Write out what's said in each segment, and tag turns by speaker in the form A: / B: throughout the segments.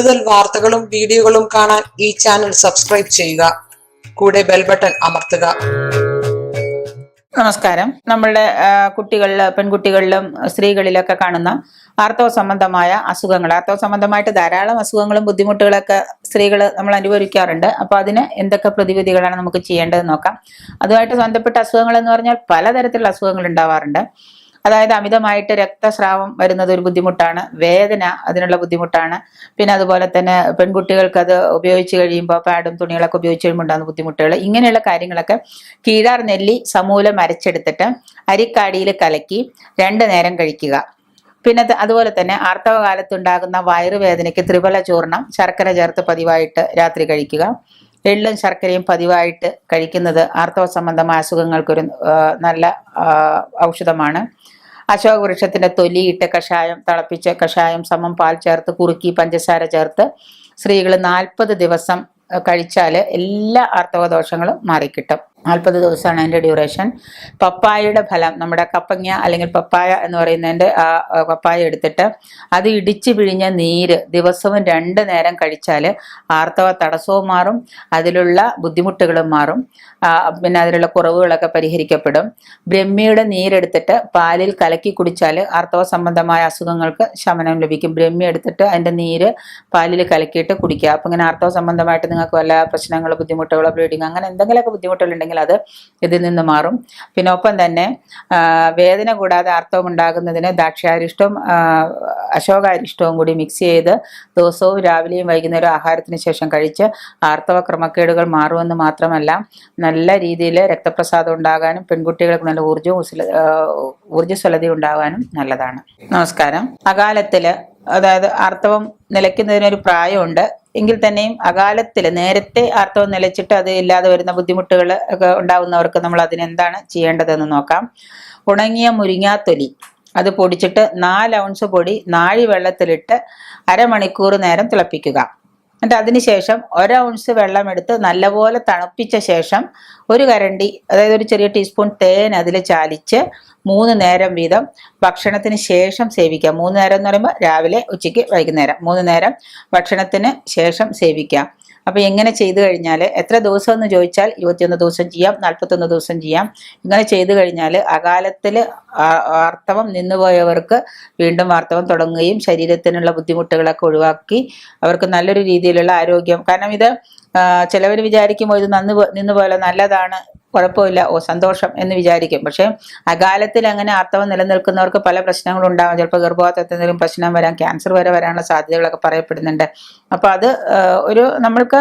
A: കൂടുതൽ വാർത്തകളും വീഡിയോകളും കാണാൻ ഈ ചാനൽ സബ്സ്ക്രൈബ് ചെയ്യുക. കൂടെ ബെൽ ബട്ടൺ അമർത്തുക.
B: നമസ്കാരം. നമ്മളുടെ കുട്ടികളിൽ പെൺകുട്ടികളിലും സ്ത്രീകളിലൊക്കെ കാണുന്ന ആർത്തവ സംബന്ധമായ അസുഖങ്ങൾ. ആർത്തവ സംബന്ധമായിട്ട് ധാരാളം അസുഖങ്ങളും ബുദ്ധിമുട്ടുകളൊക്കെ സ്ത്രീകൾ നമ്മൾ അനുഭവിക്കാറുണ്ട്. അപ്പോൾ അതിന് എന്തൊക്കെ പ്രതിവിധികളാണ് നമുക്ക് ചെയ്യേണ്ടതെന്ന് നോക്കാം. അതുമായിട്ട് ബന്ധപ്പെട്ട അസുഖങ്ങൾ എന്ന് പറഞ്ഞാൽ പലതരത്തിലുള്ള അസുഖങ്ങൾ ഉണ്ടാവാറുണ്ട്. അതായത് അമിതമായിട്ട് രക്തസ്രാവം വരുന്നത് ഒരു ബുദ്ധിമുട്ടാണ് വേദന അതിനുള്ള ബുദ്ധിമുട്ടാണ്. പിന്നെ അതുപോലെ തന്നെ പെൺകുട്ടികൾക്ക് അത് ഉപയോഗിച്ച് കഴിയുമ്പോൾ പാഡും തുണികളൊക്കെ ഉപയോഗിച്ച് കഴിയുമ്പോൾ ഉണ്ടാകുന്ന ബുദ്ധിമുട്ടുകൾ ഇങ്ങനെയുള്ള കാര്യങ്ങളൊക്കെ കീഴാർ നെല്ലി സമൂലം അരച്ചെടുത്തിട്ട് അരിക്കാടിയിൽ കലക്കി രണ്ട് നേരം കഴിക്കുക. പിന്നെ അത് അതുപോലെ തന്നെ ആർത്തവ വയറുവേദനയ്ക്ക് ത്രിഫല ചൂർണം ശർക്കര ചേർത്ത് പതിവായിട്ട് രാത്രി കഴിക്കുക. എള്ളും ശർക്കരയും പതിവായിട്ട് കഴിക്കുന്നത് ആർത്തവ സംബന്ധമായ അസുഖങ്ങൾക്കൊരു നല്ല ഔഷധമാണ്. അശോക വൃക്ഷത്തിന്റെ തൊലിയിട്ട് കഷായം തിളപ്പിച്ച് കഷായം സമം പാൽ ചേർത്ത് കുറുക്കി പഞ്ചസാര ചേർത്ത് സ്ത്രീകൾ നാൽപ്പത് ദിവസം കഴിച്ചാൽ എല്ലാ ആർത്തവ ദോഷങ്ങളും മാറിക്കിട്ടും. നാൽപ്പത് ദിവസമാണ് അതിന്റെ ഡ്യൂറേഷൻ പപ്പായയുടെ ഫലം നമ്മുടെ കപ്പങ്ങ അല്ലെങ്കിൽ പപ്പായ എന്ന് പറയുന്നതിന്റെ ആ പപ്പായ എടുത്തിട്ട് അത് ഇടിച്ചു പിഴിഞ്ഞ നീര് ദിവസവും രണ്ട് നേരം കഴിച്ചാൽ ആർത്തവ തടസ്സവും മാറും അതിലുള്ള ബുദ്ധിമുട്ടുകളും മാറും പിന്നെ അതിലുള്ള കുറവുകളൊക്കെ പരിഹരിക്കപ്പെടും. ബ്രഹ്മിയുടെ നീരെടുത്തിട്ട് പാലിൽ കലക്കി കുടിച്ചാൽ ആർത്തവ സംബന്ധമായ അസുഖങ്ങൾക്ക് ശമനം ലഭിക്കും. ബ്രഹ്മി എടുത്തിട്ട് അതിന്റെ നീര് പാലിൽ കലക്കിയിട്ട് കുടിക്കുക. അപ്പം ഇങ്ങനെ ആർത്തവ സംബന്ധമായിട്ട് നിങ്ങൾക്ക് വല്ല പ്രശ്നങ്ങളോ ബുദ്ധിമുട്ടുകളോ ബ്ലീഡിങ് അങ്ങനെ എന്തെങ്കിലുമൊക്കെ ബുദ്ധിമുട്ടുകളുണ്ടെങ്കിൽ അത് ഇതിൽ നിന്ന് മാറും. പിന്നെ ഒപ്പം തന്നെ വേദന കൂടാതെ ആർത്തവം ഉണ്ടാകുന്നതിന് ദാക്ഷ്യാരിഷ്ടവും ആ, അശോകാരിഷ്ടവും കൂടി മിക്സ് ചെയ്ത് ദിവസവും രാവിലെയും വൈകുന്നേരം ആഹാരത്തിന് ശേഷം കഴിച്ച് ആർത്തവ ക്രമക്കേടുകൾ മാറുമെന്ന് മാത്രമല്ല നല്ല രീതിയിൽ രക്തപ്രസാദം ഉണ്ടാകാനും പെൺകുട്ടികൾക്ക് നല്ല ഊർജവും ഊർജസ്വലത ഉണ്ടാകാനും നല്ലതാണ്. നമസ്കാരം. അകാലത്തിൽ അതായത് ആർത്തവം നിലയ്ക്കുന്നതിനൊരു പ്രായമുണ്ട്. എങ്കിൽ തന്നെയും അകാലത്തിൽ നേരത്തെ ആർത്തവം നിലച്ചിട്ട് അത് ഇല്ലാതെ വരുന്ന ബുദ്ധിമുട്ടുകൾ ഒക്കെ ഉണ്ടാവുന്നവർക്ക് നമ്മൾ അതിനെന്താണ് ചെയ്യേണ്ടതെന്ന് നോക്കാം. ഉണങ്ങിയ മുരിങ്ങാത്തൊലി. അത് പൊടിച്ചിട്ട് നാല് ഔൺസ് പൊടി നാഴി വെള്ളത്തിലിട്ട് അരമണിക്കൂർ നേരം തിളപ്പിക്കുക. എന്നിട്ട് അതിനുശേഷം ഒര ഔൺസ് വെള്ളം എടുത്ത് നല്ലപോലെ തണുപ്പിച്ച ശേഷം ഒരു കരണ്ടി അതായത് ഒരു ചെറിയ ടീസ്പൂൺ തേൻ അതിൽ ചാലിച്ച് മൂന്ന് നേരം വീതം ഭക്ഷണത്തിന് ശേഷം സേവിക്കാം മൂന്ന് നേരം എന്ന് പറയുമ്പോൾ രാവിലെ ഉച്ചയ്ക്ക് വൈകുന്നേരം. മൂന്ന് നേരം ഭക്ഷണത്തിന് ശേഷം സേവിക്കാം അപ്പോൾ എങ്ങനെ ചെയ്തു കഴിഞ്ഞാൽ എത്ര ദിവസം എന്ന് ചോദിച്ചാൽ ഇരുപത്തിയൊന്ന് ദിവസം ചെയ്യാം നാൽപ്പത്തൊന്ന് ദിവസം ചെയ്യാം. ഇങ്ങനെ ചെയ്തു കഴിഞ്ഞാൽ അകാലത്തിൽ ആർത്തവം നിന്നുപോയവർക്ക് വീണ്ടും ആർത്തവം തുടങ്ങുകയും ശരീരത്തിനുള്ള ബുദ്ധിമുട്ടുകളൊക്കെ ഒഴിവാക്കി അവർക്ക് നല്ലൊരു രീതിയിലുള്ള ആരോഗ്യം. കാരണം ഇത് ചിലവർ വിചാരിക്കുമ്പോൾ ഇത് നന്ന് നിന്നുപോലെ നിന്ന് പോലെ നല്ലതാണ് കുഴപ്പമില്ല. ഓ സന്തോഷം എന്ന് വിചാരിക്കും. പക്ഷേ അകാലത്തിൽ അങ്ങനെ ആർത്തവം നിലനിൽക്കുന്നവർക്ക് പല പ്രശ്നങ്ങളും ഉണ്ടാകും ചിലപ്പോൾ ഗർഭപാത്രത്തിൽ എന്തെങ്കിലും പ്രശ്നം വരാം ക്യാൻസർ വരെ വരാനുള്ള സാധ്യതകളൊക്കെ പറയപ്പെടുന്നുണ്ട്. അപ്പോൾ അത് ഒരു നമ്മൾക്ക്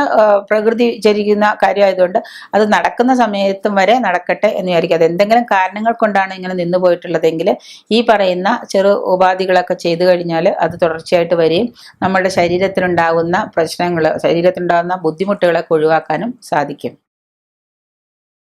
B: പ്രകൃതി ചരിക്കുന്ന കാര്യമായതുകൊണ്ട് അത് നടക്കുന്ന സമയത്തും വരെ നടക്കട്ടെ എന്ന് വിചാരിക്കും. അത് എന്തെങ്കിലും കാരണങ്ങൾ കൊണ്ടാണ് ഇങ്ങനെ നിന്ന് പോയിട്ടുള്ളതെങ്കിൽ ഈ പറയുന്ന ചെറു ഉപാധികളൊക്കെ ചെയ്തു കഴിഞ്ഞാൽ അത് തുടർച്ചയായിട്ട് വരികയും നമ്മുടെ ശരീരത്തിലുണ്ടാകുന്ന പ്രശ്നങ്ങൾ ശരീരത്തിലുണ്ടാകുന്ന ബുദ്ധിമുട്ടുകളൊക്കെ ഒഴിവാക്കാനും സാധിക്കും.